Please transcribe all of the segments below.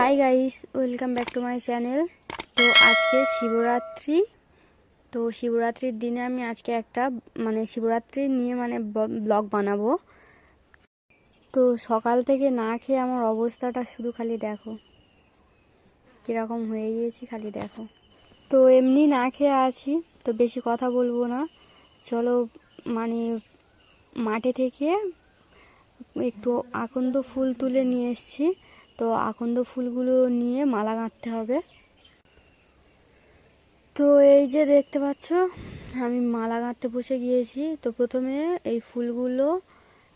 Hi guys welcome back to my channel তো আজকে শিবরাত্রি। তো শিবরাত্রির দিনে আমি আজকে একটা মানে শিবরাত্রি নিয়ে মানে ব্লগ বানাবো। তো সকাল থেকে না খেয়ে আমার অবস্থাটা শুধু খালি দেখো। কীরকম হয়ে গিয়েছি খালি দেখো। তো এমনি না খেয়ে আছি, তো বেশি কথা বলব না। চলো মানে মাঠে থেকে একটু আকন্দ ফুল তুলে নিয়ে এসেছি। তো আকন্দ ফুলগুলো নিয়ে মালা গাঁথতে হবে। তো এই যে দেখতে পাচ্ছ, আমি মালা গাঁথতে বসে গিয়েছি। তো প্রথমে এই ফুলগুলো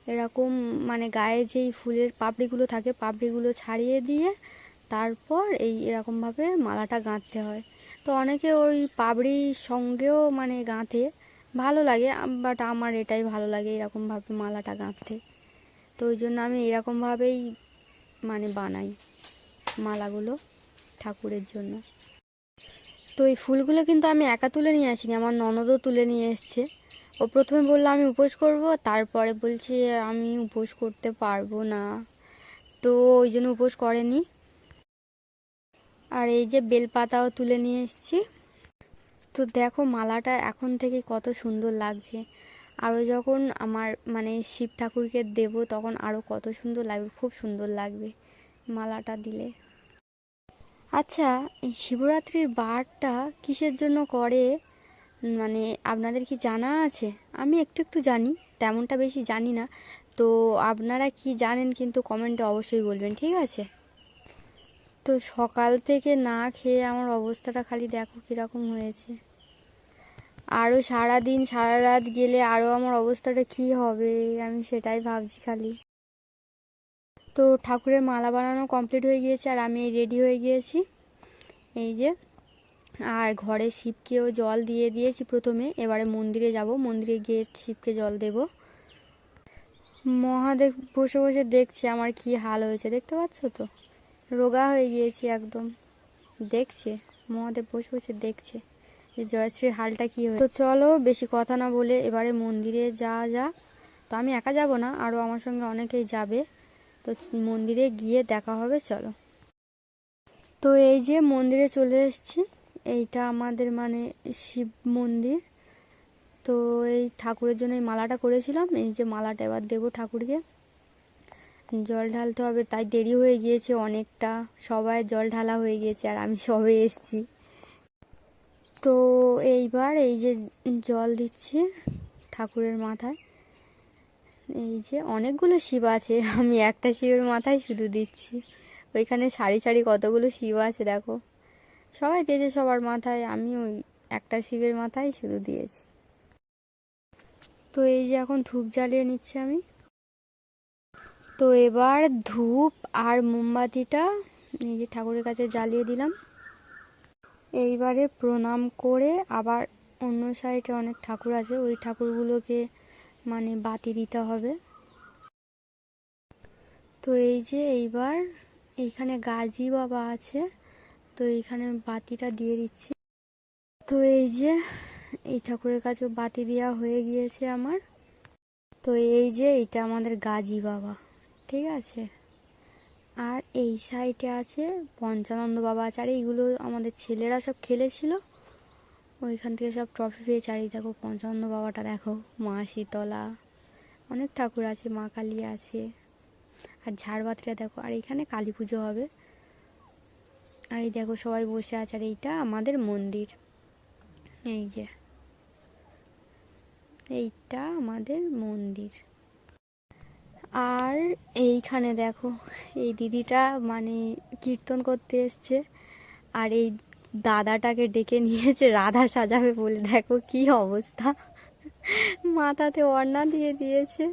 এরকম মানে গায়ে যেই ফুলের পাপড়িগুলো থাকে, পাপড়িগুলো ছাড়িয়ে দিয়ে তারপর এই এরকমভাবে মালাটা গাঁথতে হয়। তো অনেকে ওই পাপড়ির সঙ্গেও মানে গাঁথে, ভালো লাগে, বাট আমার এটাই ভালো লাগে এরকমভাবে মালাটা গাঁথতে। তো ওই জন্য আমি এরকমভাবেই মানে বানাই মালাগুলো ঠাকুরের জন্য। তো এই ফুলগুলো কিন্তু আমি একা তুলে নিয়ে আসিনি, আমার ননদও তুলে নিয়ে এসছে। ও প্রথমে বলল, আমি উপোস করব তারপরে বলছে, আমি উপোস করতে পারব না। তো ওই জন্য উপোস করেনি। আর এই যে বেলপাতাও তুলে নিয়ে এসছি। তো দেখো মালাটা এখন থেকে কত সুন্দর লাগছে। আরও যখন আমার মানে শিব ঠাকুরকে দেব, তখন আরও কত সুন্দর লাগবে, খুব সুন্দর লাগবে। মালাটা দিলে। আচ্ছা এই শিবরাত্রির বারটা কিসের জন্য করে? মানে আপনাদের কি জানা আছে? আমি একটু একটু জানি, তেমনটা বেশি জানি না। তো, আপনারা কি জানেন কিন্তু কমেন্টে অবশ্যই বলবেন, ঠিক আছে? তো, সকাল থেকে না খেয়ে আমার অবস্থাটা খালি দেখো কীরকম হয়েছে। আরও সারাদিন, সারা রাত গেলে আরও আমার অবস্থাটা কী হবে? আমি সেটাই ভাবছি খালি। তো ঠাকুরের মালা বানানো কমপ্লিট হয়ে গিয়েছে আর আমি রেডি হয়ে গিয়েছি। এই যে, আর ঘরে শিবকেও জল দিয়ে দিয়েছি প্রথমে। এবারে মন্দিরে যাব। মন্দিরে গিয়ে শিবকে জল দেব। মহাদেব বসে বসে দেখছে আমার কি হাল হয়েছে। দেখতে পাচ্ছ তো? রোগা হয়ে গিয়েছি একদম। দেখছে? মহাদেব বসে বসে দেখছে যে জয়শ্রীর হালটা কী হয়েছে। তো চলো বেশি কথা না বলে এবারে মন্দিরে যা যা। তো আমি একা যাব না, আরও আমার সঙ্গে অনেকেই যাবে। তো মন্দিরে গিয়ে দেখা হবে, চলো। তো এই যে মন্দিরে চলে এসেছি, এইটা আমাদের মানে শিব মন্দির। তো এই ঠাকুরের জন্য এই মালাটা করেছিলাম, এই যে মালাটা এবার দেবো ঠাকুরকে। জল ঢালতে হবে, তাই দেরি হয়ে গিয়েছে অনেকটা, সবাই জল ঢালা হয়ে গিয়েছে আর আমি সবে এসছি। তো এইবার এই যে জল দিচ্ছি ঠাকুরের মাথায়। এই যে অনেকগুলো শিব আছে, আমি একটা শিবের মাথায় শুধু দিচ্ছি। ওইখানে সারি সারি কতগুলো শিব আছে দেখো। সবাই দিয়েছে সবার মাথায়, আমি ওই একটা শিবের মাথায় শুধু দিয়েছি। তো এই যে এখন ধূপ জ্বালিয়ে নিচ্ছি আমি। তো এবার ধূপ আর মোমবাতিটা এই যে ঠাকুরের কাছে জ্বালিয়ে দিলাম। এইবারে প্রণাম করে আবার অন্য সাইডে অনেক ঠাকুর আছে, ওই ঠাকুরগুলোকে মানে বাতি দিতে হবে। তো এই যে এইবার এইখানে গাজি বাবা আছে, তো এইখানে বাতিটা দিয়ে দিচ্ছি। তো এই যে এই ঠাকুরের কাছে বাতি দেওয়া হয়ে গিয়েছে আমার। তো এই যে এইটা আমাদের গাজি বাবা, ঠিক আছে? আর এই সাইডে আছে পঞ্চানন্দ বাবা। আছে আর এইগুলো আমাদের ছেলেরা সব খেলেছিল? ওইখান থেকে সব ট্রফি পেয়ে চারি দেখো, পঞ্চান্ন বাবাটা দেখো, মা শীতলা, অনেক ঠাকুর আছে, মা কালী আছে, আর ঝাড়বাতিটা দেখো, আর এখানে কালী পুজো হবে। আর এই দেখো সবাই বসে আছে, আর এইটা আমাদের মন্দির। এই যে, এইটা আমাদের মন্দির। আর এইখানে দেখো, এই দিদিটা মানে কীর্তন করতে এসছে, আর এই দাদাটাকে ডেকে নিয়েছে, রাধা সাজাবে বলে, দেখো কি অবস্থা। মাথাতে ওড়না দিয়ে দিয়েছে।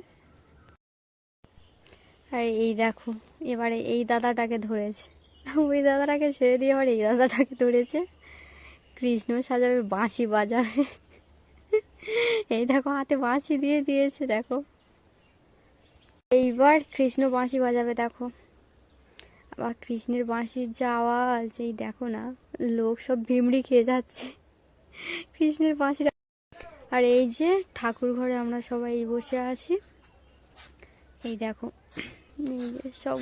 আর এই দেখো, এবারে এই দাদাটাকে ধরেছে। ওই দাদাটাকে ছেড়ে দিয়ে আবার এই দাদাটাকে ধরেছে। কৃষ্ণ সাজাবে, বাঁশি বাজাবে। এই দেখো, হাতে বাঁশি দিয়ে দিয়েছে, দেখো। এইবার কৃষ্ণ বাঁশি বাজাবে, দেখো। আবার কৃষ্ণের বাঁশির যা আওয়াজ, এই দেখো না। লোক সব ভিমড়ি খেয়ে যাচ্ছে। কৃষ্ণের বাঁশির আর এই যে ঠাকুর ঘরে আমরা সবাই বসে আছি। এই দেখো, এই যে সব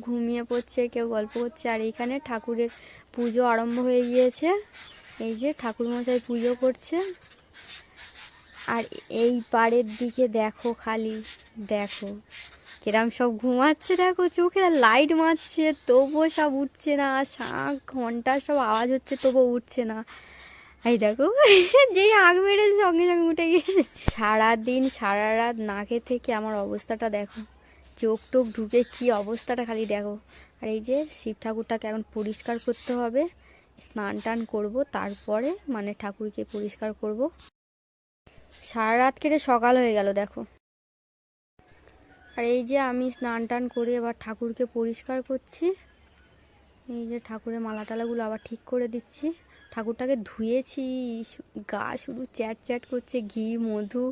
ঘুমিয়ে পড়ছে, কেউ গল্প করছে, আর এইখানে ঠাকুরের পুজো আরম্ভ হয়ে গিয়েছে। এই যে ঠাকুর মশাই পুজো করছে। আর এই পাড়ের দিকে দেখো খালি, দেখো। কিরাম সব ঘুমাচ্ছে, দেখো চোখে লাইট মারছে, তবুও সব উঠছে না শাঁখ ঘণ্টা সব আওয়াজ হচ্ছে, তবুও উঠছে না। এই দেখো, যেই আগ মেরে সঙ্গে সঙ্গে উঠে গিয়ে সারাদিন সারা রাত না খেয়ে থেকে আমার অবস্থাটা দেখো, চোখ টোক ঢুকে কি অবস্থাটা খালি দেখো। আর এই যে শিব ঠাকুরটাকে এখন পরিষ্কার করতে হবে, স্নান টান করব, তারপরে মানে ঠাকুরকে পরিষ্কার করব। সারা রাত কেটে সকাল হয়ে গেল, দেখো। আর এই যে আমি স্নান টান করে এবার ঠাকুরকে পরিষ্কার করছি। এই যে ঠাকুরের মালা টালাগুলো আবার ঠিক করে দিচ্ছি। ঠাকুরটাকে ধুয়েছি গা শুধু চ্যাট চ্যাট করছে, ঘি, মধু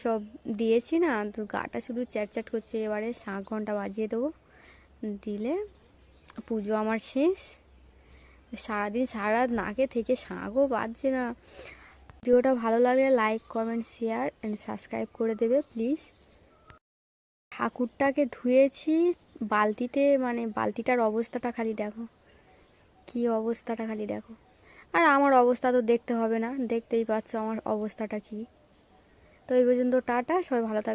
সব দিয়েছি না, তো গাটা শুধু চ্যাট চ্যাট করছে। এবারে শাঁখ ঘণ্টা বাজিয়ে দেবো। দিলে পুজো আমার শেষ। সারাদিন সারা নাকে থেকে শাঁখও বাজছে না। ভিডিওটা ভালো লাগলে like comment share and subscribe করে দেবে প্লিজ ঠাকুরটাকে ধুয়েছি, বালতিতে মানে বালতিটার অবস্থাটা খালি দেখো। কি অবস্থাটা খালি দেখো। আর আমার অবস্থা তো দেখতে হবে না, দেখতেই পাচ্ছ আমার অবস্থাটা কি। তো এই পর্যন্ত টাটা, সবাই ভালো থাকবে